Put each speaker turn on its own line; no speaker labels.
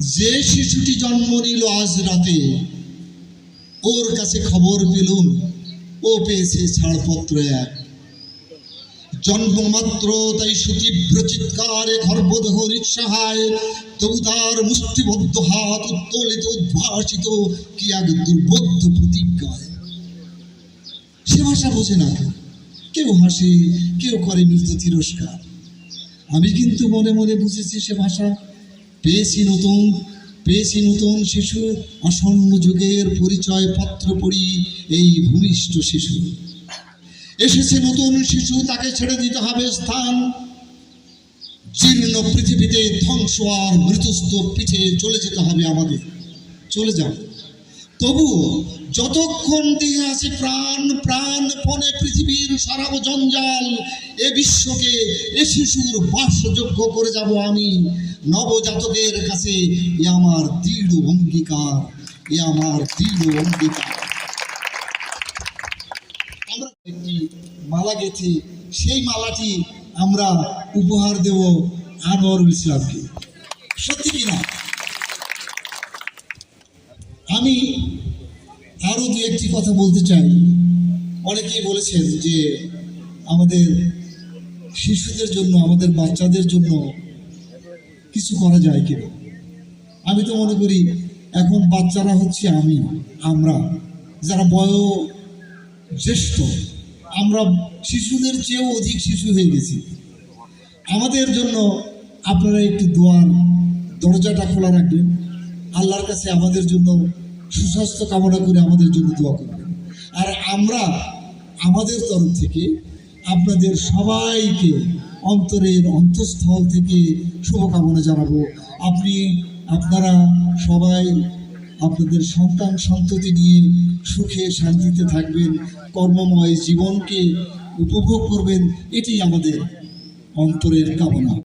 যে শিশুটি জন্ম নিল আজ রাতে, ওর কাছে খবর পেলুম, ও পেয়েছে ছাড়পত্র এক। জন্মমাত্র তাই সুতীব্র চিৎকারে গর্ভদেহ নিঃসহায় তবু তার মুষ্টিবদ্ধ হাত উত্তোলিত, উদ্ভাসিত, কি এক দুর্বোধ্য প্রতিজ্ঞায়। সে ভাষা বোঝে না। কেউ হাসে, কেউ করে মৃত তিরস্কার। আমি কিন্তু মনে মনে বুঝেছি সে ভাষা। পেয়েছি নতুন পেয়েছি নতুন শিশু। আসন্ন যুগের পরিচয় পত্র পড়ি এই ভূমিষ্ঠ শিশু। এসেছে নতুন শিশু, তাকে ছেড়ে দিতে হবে স্থান। জীর্ণ পৃথিবীতে ধ্বংস আর মৃতস্থ পিঠে চলে যেতে হবে আমাদের। চলে যাব তবুও যতক্ষণ দেহে আছে প্রাণ প্রাণ পণে পৃথিবীর সারাব জঞ্জাল এ বিশ্বকে এ শিশুর বাসযোগ্য করে যাব আমি। নবজাতকের কাছে এ আমার দৃঢ় অঙ্গীকার, এ আমার দৃঢ় অঙ্গীকার। আমরা একটি মালা গেথে, সেই মালাটি আমরা উপহার দেব আনোয়ারুল ইসলামকে। সত্যি কি না? আমি আরও দু একটি কথা বলতে চাই। অনেকেই বলেছেন যে আমাদের শিশুদের জন্য, আমাদের বাচ্চাদের জন্য কিছু করা যায় কিনা। আমি তো মনে করি, এখন বাচ্চারা হচ্ছে আমি, আমরা। যারা বয় জ্যেষ্ঠ আমরা শিশুদের চেয়েও অধিক শিশু হয়ে গেছি। আমাদের জন্য আপনারা একটু দোয়ার, দরজাটা খোলা রাখবেন। আল্লাহর কাছে আমাদের জন্য সুস্বাস্থ্য কামনা করে আমাদের জন্য দোয়া করবেন। আর আমরা আমাদের তরফ থেকে আপনাদের সবাইকে অন্তরের অন্তঃস্থল থেকে শুভকামনা জানাব। আপনি, আপনারা সবাই আপনাদের সন্তান সন্ততি নিয়ে সুখে শান্তিতে থাকবেন, কর্মময় জীবনকে উপভোগ করবেন এটি আমাদের অন্তরের কামনা।